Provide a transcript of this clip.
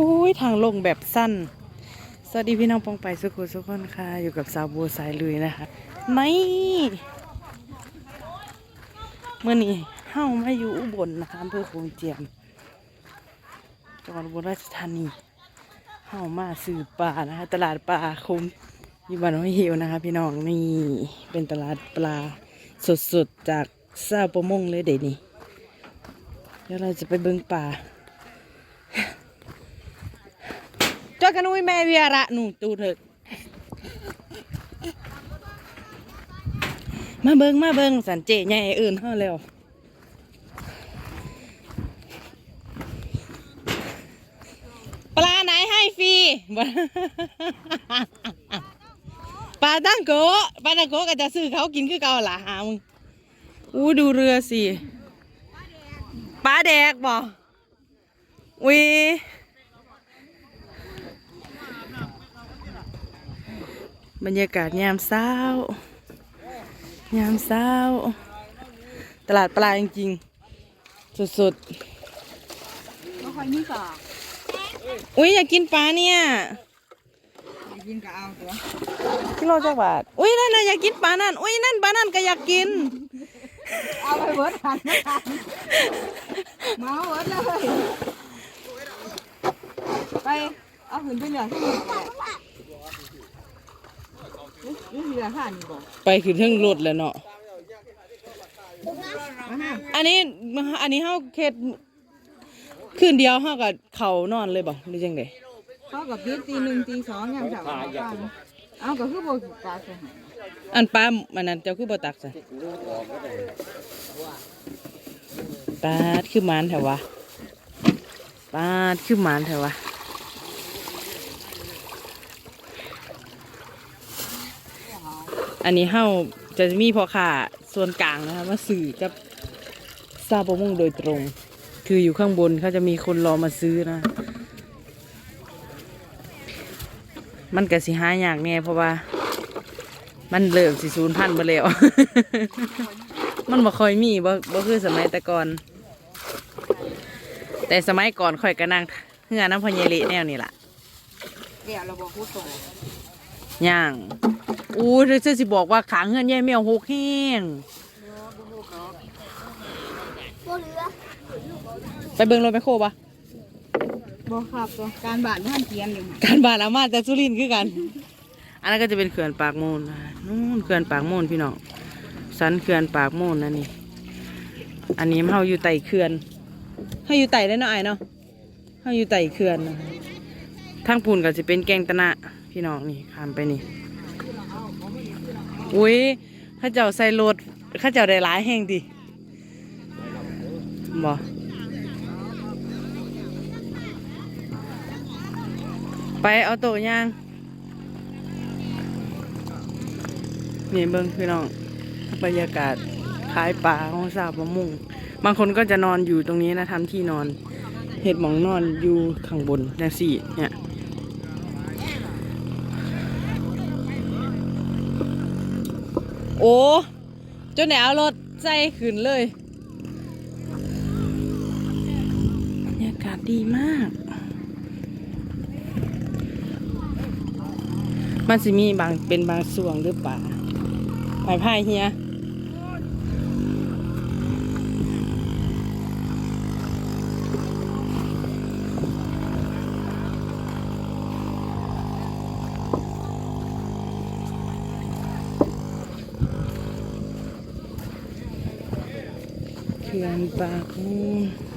อ้ยทางลงแบบสั้น สวัสดีพี่น้องปองไปสุขุสุขคนค่ะ อยู่กับสาวบัวสายลุยนะคะไม่เมื่อนี้เฮ้ามาอยู่อุบลนะคะอำเภอโขงเจียมจังหวัดอุบลราชธานีเฮ้ามาซื้อปลานะคะ ตลาดปลาคุ้มอยู่บ้านห้วยหิวนะคะ พี่น้องนี่เป็นตลาดปลาสดๆจากซาวประมงเลยเดี๋ยวนี้เดี๋ยวเราจะไปเบิ่งป่า จอยกันุ้ยแม่วิอาระหนูตูเถอะมาเบิงมาเบิงสันเจใหญ่อื่นเฮาแล้วปลาไหนให้ฟรีปลาตั้งโกปลาตั้งโกก็จะซื้อเขากินคือเก่าล่ะหามึงอู้ดูเรือสิปลาแดกบ่อุ้ บรรยากาศยามเช้ายามเช้า ตลาดปลาจริงๆสุดไม่ค่อยมีสอกๆอุ้ยอยากกินปลาเนี่ยอยากกินก็เอาตัวกิโลจักบาทอุ้ยนั่นน่ะอยากกินปลานั่นอุ้ยนั่นปลานั่นก็อยากกินเอาไปเวิร์ดทันไม่ทันมาเวิร์ดเลยไปเอาขึ้นไปเหลือที่นี่ นี่เหลือข้านี่บอกไปขึ้นเทิงรถแล้วเนาะมาห้าอันนี้อันนี้เฮาเฮ็ดคืนเดียวเฮากับเขานอนเลยบ่หรือจังไดเข้ากับตีตีหนึ่งตีสองยามเช้าเอาฟังเอาก็คือโบกตาเสียหายอันปลามันนั้นเจ้าคือบ่ตักซะปลาดคือหมานแถววะปลาดคือหมานแถววะ อันนี้เฮาจะมีพ่อค้าส่วนกลางนะคะมาสื่อกับซาบะมงโดยตรง คืออยู่ข้างบนเขาจะมีคนรอมาซื้อนะ มันก็สิหายากแน่เพราะว่า มันเริ่มสิศูนย์พันไปแล้ว มันบ่ค่อยมีบ่บ่คือสมัยแต่ก่อน แต่สมัยก่อนค่อยก็นั่งเฮือน้ำพญเละแนวนี่ล่ะเดี๋ยวเราบอกพูดตรง ย่างอู้เธอจะสิบอกว่าขางเงินแย่แมวหกแห้งไปเบิ่งรถไปโคปะบอกครับตัวการบาดท่านเตรียมอยู่การบานอามาแต่สุรินทร์คือกัน อันนั้นก็จะเป็นเขื่อนปากโมนนะนู่นเขื่อนปากโมนพี่น้องสันเขื่อนปากโมนนั่นนี่อันนี้เฮาอยู่ไต่เขื่อนเฮาอยู่ไต่ได้เนาะไอ้ายเนาะเฮาอยู่ไต่เขื่อนนะคะทางปูนก็จะเป็นแกงตะนะ พี่น้องนี่ข้ามไปนี่ อุ้ยข้าเจ้าใส่รถข้าเจ้าได้หลายแห่งดิบ่ไปเอาโต๊ะย่างนี่เบิ้งพี่น้องบรรยากาศขายปลาของสาวประมงบางคนก็จะนอนอยู่ตรงนี้นะทำที่นอน เห็ดหมองนอนอยู่ข้างบนจังสี่เนี่ย โอ้จนไหนเอารถใจขึ้นเลยบรรยากาศดีมาก มันจะมีบางเป็นบางส่วงหรือเปล่าไปพายเฮีย เขื่อนปากมูล